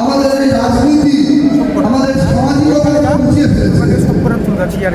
আমাদের এই রাজনীতি আমাদের সামাজিকতাকে পৌঁছে ফেলেছে। সব করে তুলে যাচ্ছি আর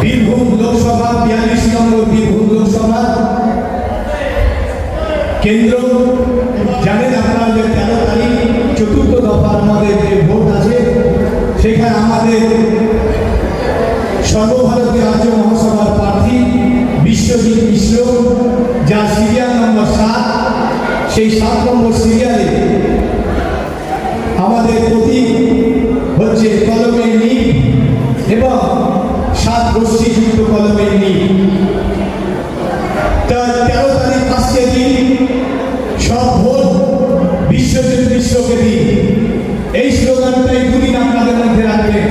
বীরভূম লোকসভা বিয়াল্লিশ নম্বর বীরভূম লোকসভা। কেন্দ্র, জানেন আপনারা চতুর্থ দফার আমাদের যে ভোট আছে, সেখানে আমাদের সর্বভারতীয় রাজ্য মহাসভার প্রার্থী বিশ্বজিৎ মিশ্র, যার সিরিয়াল নম্বর সাত, সেই সাত নম্বর সিরিয়ালে আমাদের প্রতি রশ্মিযুক্ত কলমের নীল তার তেরো দিন সব ভোট বিশ্বজিৎ বিশ্বকে এই স্লোগানটাই দুদিন আপনাদের মধ্যে রাখবেন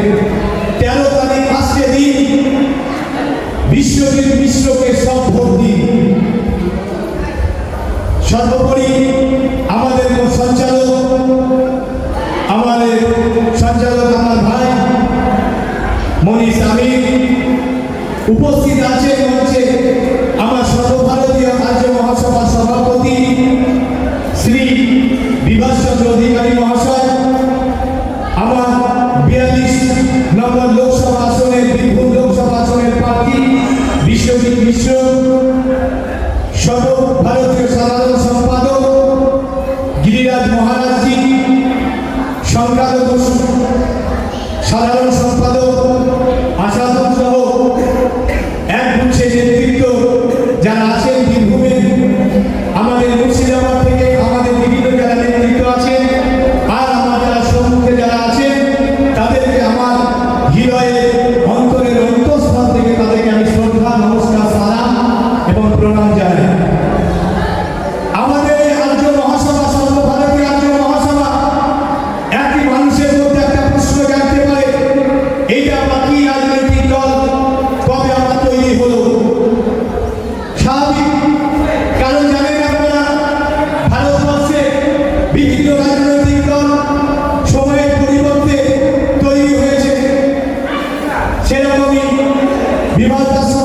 E nós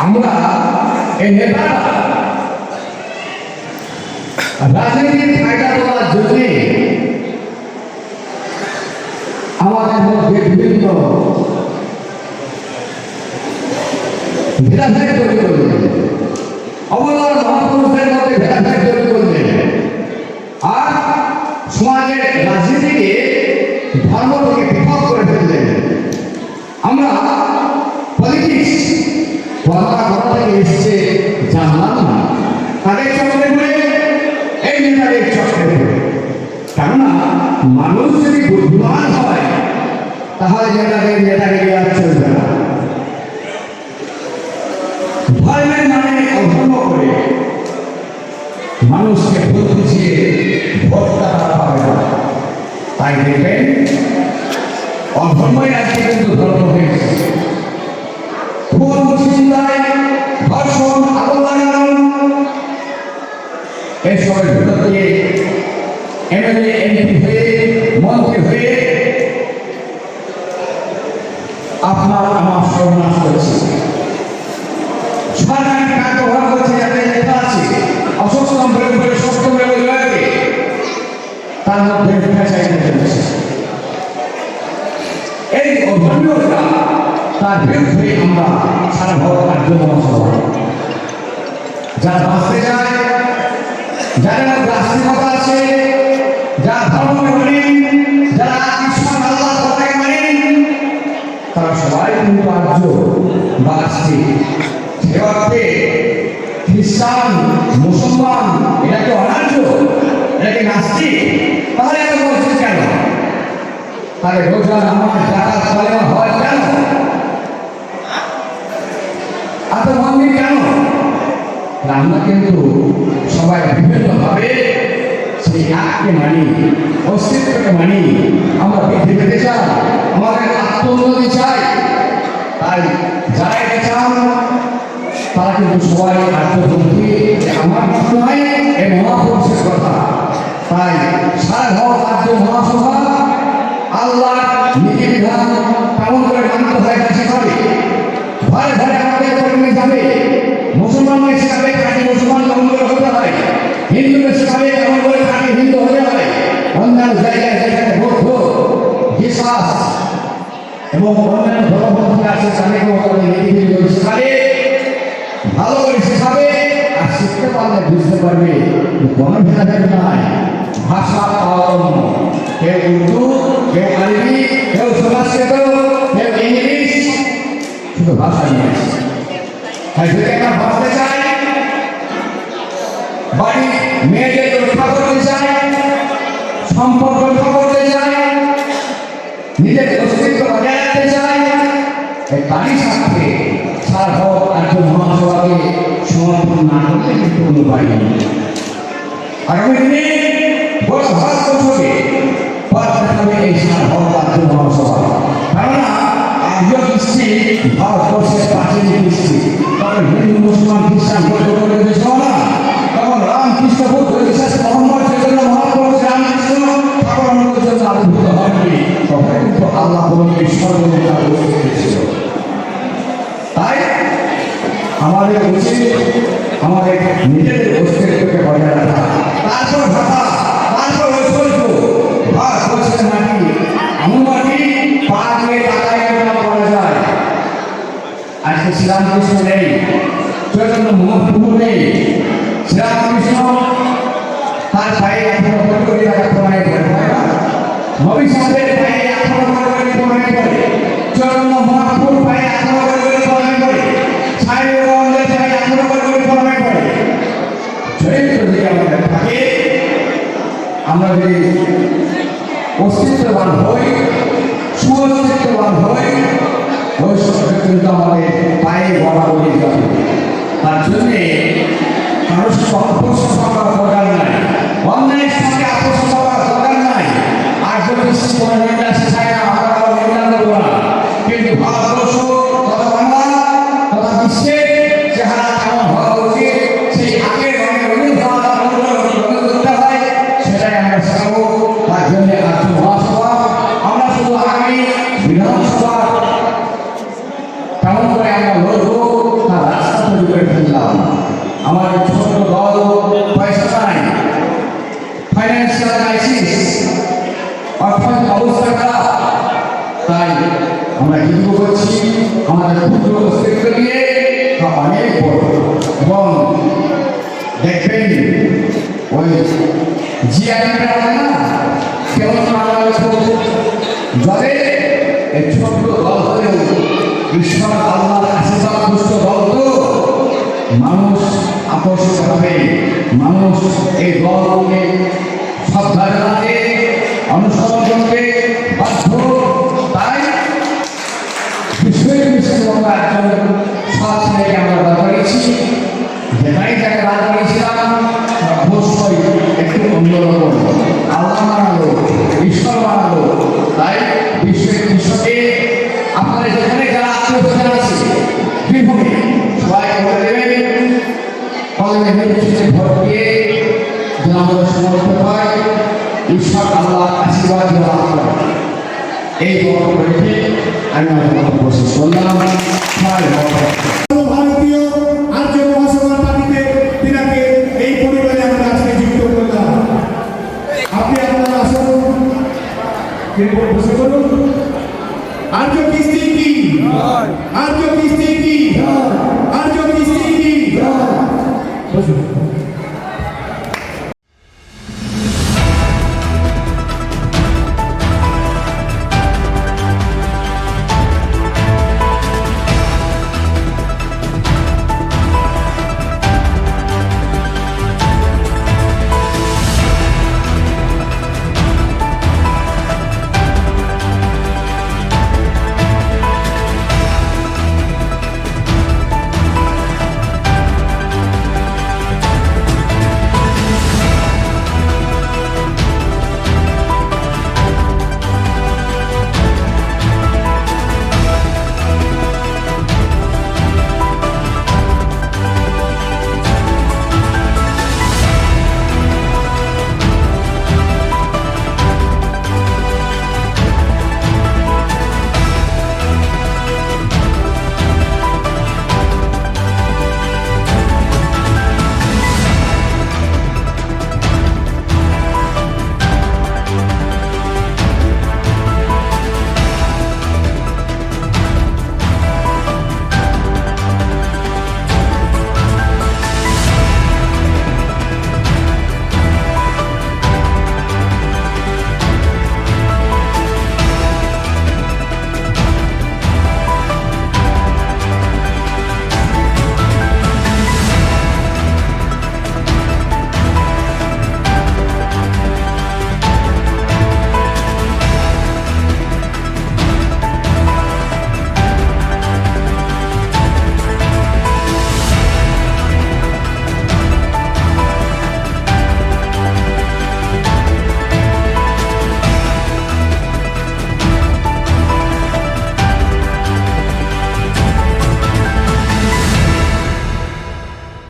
আমরা এই নেতারা রাজনীতির ফায়দা তোলার জন্যে আমাদের মধ্যে বিভিন্ন ভেদাভেদ তৈরি করবে অবদান মহাপুরুষের মধ্যে ভেদাভেদ তৈরি করবে মানুষ যদি বুদ্ধিমান হয়, তাহলে যেটাকে যেটাকে চলবে না। ধর্মের নামে অধর্ম করে মানুষকে বুঝিয়ে ভোট টাকা পাবে না। তাই দেখবেন অধর্মই আজকে কিন্তু ধর্ম হয়েছে। ভুল চিন্তায় ধর্ষণ আলো এসবের ভিতর দিয়ে এমএলএ, এমপি হয়ে মুখোমুখি হয়ে আপনার আমার সর্বনাশ করেছে। সুস্থ বেড়ে তার মধ্যে ফ্যাসাইটি চলেছে। এই অধর্মীয়তা তার বিরুদ্ধে আমরা সারা ভারত কার্যক্রম সভা যারা বাঁচতে চায়, যারা রাষ্ট্রীয়তা আছে বা আসছে সে খ্রিস্টান, মুসলমান, এটাকে অনার্য, এটাকে নাস্তিক, তাহলে এত বলছে কেন? তাহলে রোজগার আমার টাকা চলে হয় কেন? এত মন্দির কেন? আমরা কিন্তু সবাই বিভিন্নভাবে সেই আত্মকে মানি, অস্তিত্বকে মানি, আমরা পৃথিবীতে চাই, আমাদের আত্মোন্নতি চাই। তাই যারা এটা চান তারা কিন্তু সবাই আত্মপন্থী আমার মনে হয় এই মহাপুরুষের কথা। তাই সারা ঘর পারবে কোনো ভেদাভেদ নাই ভাষা অন্য কেউ উর্দু কেউ আরবি কেউ সংস্কৃত কেউ ইংলিশ। শুধু ভাষা নিয়ে তাই যদি আমরা ভাবতে চাই বাড়ি মেয়েদের রক্ষা করতে চাই সম্পর্ক রক্ষা করতে চাই নিজের অস্তিত্ব বজায় রাখতে চাই তারই সাথে সারা মহাসভাকে সমর্পণ না করলে কিন্তু কোনো নেই। আগামী দিনে বড় ভারতবর্ষকে পথ দেখাবে এই ভব রাজ্য মহাসভা কেননা আর্য কৃষ্টি ভারতবর্ষের প্রাচীন কৃষ্টি তখন হিন্দু, মুসলমান, খ্রিস্টান বৌদ্ধ করে দেশ না তখন রামকৃষ্ণ বুদ্ধ বিশ্বাস মোহাম্মদ চৈতন্য মহাপুরুষ রামকৃষ্ণ ঠাকুর জন্য আবির্ভূত হয়নি তখন কিন্তু আল্লাহ বলকে সর্বদা ছিল। আমাদের উচিত আমাদের নিজেদের অস্তিত্বকে বজায় রাখা। তারপর ভাষা, তারপর ঐশ্বর্য ভারতবর্ষের মাটি এমন মাটি পা দিয়ে টাকায় করা যায়। আজকে শ্রীরামকৃষ্ণ নেই, চৈতন্য মহাপ্রভু নেই। শ্রীরামকৃষ্ণ তার পায়ে এখনও করে রাখা প্রণয় করে। যদি অস্তিত্ববান হই সুঅস্তিত্ববান হই ওই কিন্তু আমাদের পায়ে বলা বলে যাবে। তার জন্যে কারোর আপোষ করার নাই। অন্যায়ের সঙ্গে আপোষ করার দরকার নাই। আর যদি ছোট্ট দল হলেও ঈশ্বর আল্লাহর মানুষ আকর্ষিত হবে মানুষ এই দলকে শ্রদ্ধা জানাতে অনুসরণ করতে বাধ্য তাই বিশ্বের বিশ্বের মতো একজন সৎ ছেলেকে আমরা দাঁড় করেছি যেটাই তাকে দাঁড় করেছিলাম অবশ্যই একটু অন্যরকম আল্লাহ মানালো, ঈশ্বর মানালো, তাই ইউনিভার্সিটিতে ভোট দিয়ে আমাদের সমর্থন হয় ঈশ্বর আল্লাহ আশীর্বাদ লাভ করে। এই বক্তব্য রেখে আমি আমার বক্তব্য শেষ করলাম। ভারতীয় আর্য মহাসভার পার্টিতে তিনাকে এই পরিবারে আমরা আজকে যুক্ত করলাম। আপনি আপনার আসুন। বসে করুন আর্য কিস্তি কি? আর্য কিস্তি কি? আর্য কিস্তি কি বসুন